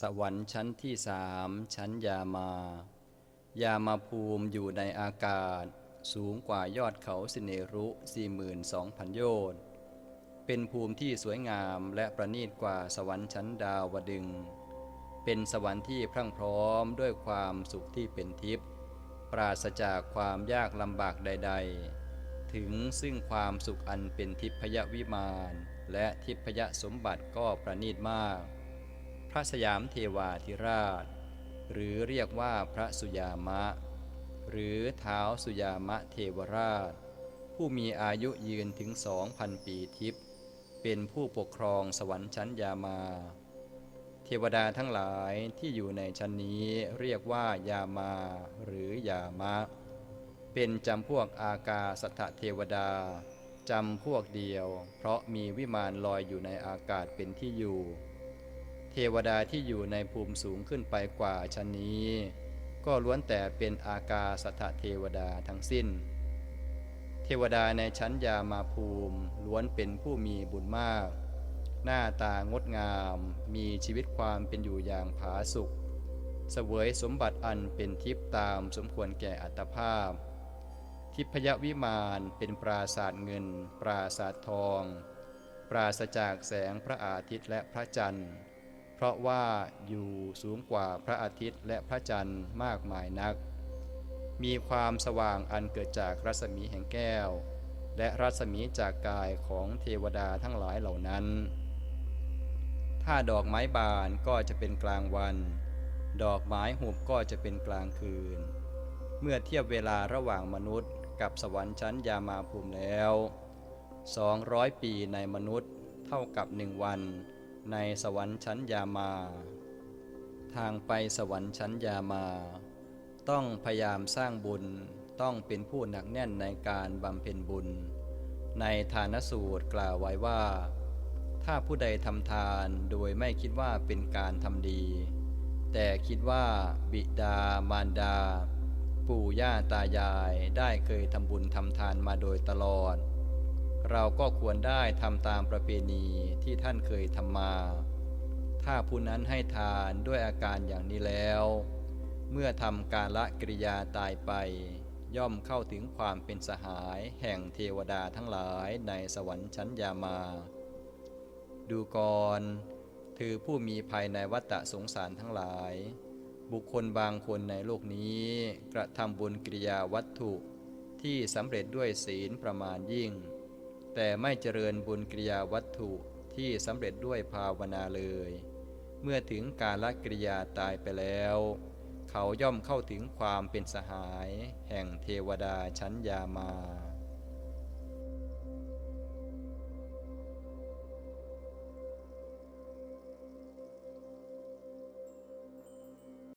สวรรค์ชั้นที่สามชั้นยามา ยามาภูมิอยู่ในอากาศ สูงกว่ายอดเขาสิเนรุ 42,000 โยชน์เป็นภูมิที่สวยงามและประณีตกว่าสวรรค์ชั้นดาวดึง เป็นสวรรค์ที่พรั่งพร้อมด้วยความสุขที่เป็นทิพย์ปราศจากความยากลำบากใด ๆ ถึงซึ่งความสุขอันเป็นทิพยวิมาน และทิพยสมบัติก็ประณีตมาก พระสยามเทวาธิราช หรือเรียกว่าพระสุยามะ หรือเท้าสุยามะเทวราช ผู้มีอายุยืนถึงสองพันปีทิพย์เป็นผู้ปกครองสวรรค์ชั้นยามา เทวดาทั้งหลายที่อยู่ในชั้นนี้เรียกว่ายามาหรือยามะ เป็นจำพวกอากาสัทธเทวดาจำพวกเดียว เพราะมีวิมานลอยอยู่ในอากาศเป็นที่อยู่ เทวดาที่อยู่ในภูมิสูงขึ้นไปกว่าชั้นนี้ ก็ล้วนแต่เป็นอากาสัทเทวดาทั้งสิ้น เทวดาในชั้นยามาภูมิล้วนเป็นผู้มีบุญมาก หน้าตางดงาม มีชีวิตความเป็นอยู่อย่างผาสุกเสวยสมบัติอันเป็นทิพย์ตามสมควรแก่อัตภาพ ทิพยวิมานเป็นปราศาสตร์เงิน ปราศาสตร์ทอง ปราศจากแสงพระอาทิตย์และพระจันทร์ เพราะว่าอยู่สูงกว่าพระอาทิตย์และพระจันทร์มากมายนัก มีความสว่างอันเกิดจากรัศมีแห่งแก้ว และรัศมีจากกายของเทวดาทั้งหลายเหล่านั้น ถ้าดอกไม้บานก็จะเป็นกลางวัน ดอกไม้หุบก็จะเป็นกลางคืน เมื่อเทียบเวลาระหว่างมนุษย์กับสวรรค์ชั้นยามาภูมิแล้ว 200 ปีในมนุษย์เท่ากับหนึ่งวัน ในสวรรค์ชั้นยามา ทางไปสวรรค์ชั้นยามา ต้องพยายามสร้างบุญต้องเป็นผู้หนักแน่นในการบำเพ็ญบุญ ในทานสูตรกล่าวไว้ว่า ถ้าผู้ใดทำทานโดยไม่คิดว่าเป็นการทำดี แต่คิดว่าบิดามารดา ปู่ย่าตายายได้เคยทำบุญทำทานมาโดยตลอด เราก็ควรได้ทำตามประเพณีที่ท่านเคยทำมา ถ้าผู้นั้นให้ทานด้วยอาการอย่างนี้แล้ว เมื่อทำการละกิริยาตายไป ย่อมเข้าถึงความเป็นสหายแห่งเทวดาทั้งหลายในสวรรค์ชั้นยามา ดูก่อนถือผู้มีภัยในวัฏสงสารทั้งหลาย บุคคลบางคนในโลกนี้ กระทำบุญกิริยาวัตถุที่สำเร็จด้วยศีลประมาณยิ่ง แต่ไม่เจริญบุญกิริยาวัตถุที่สำเร็จด้วยภาวนาเลย เมื่อถึงการละกิริยาตายไปแล้ว เขาย่อมเข้าถึงความเป็นสหาย แห่งเทวดาชั้นยามา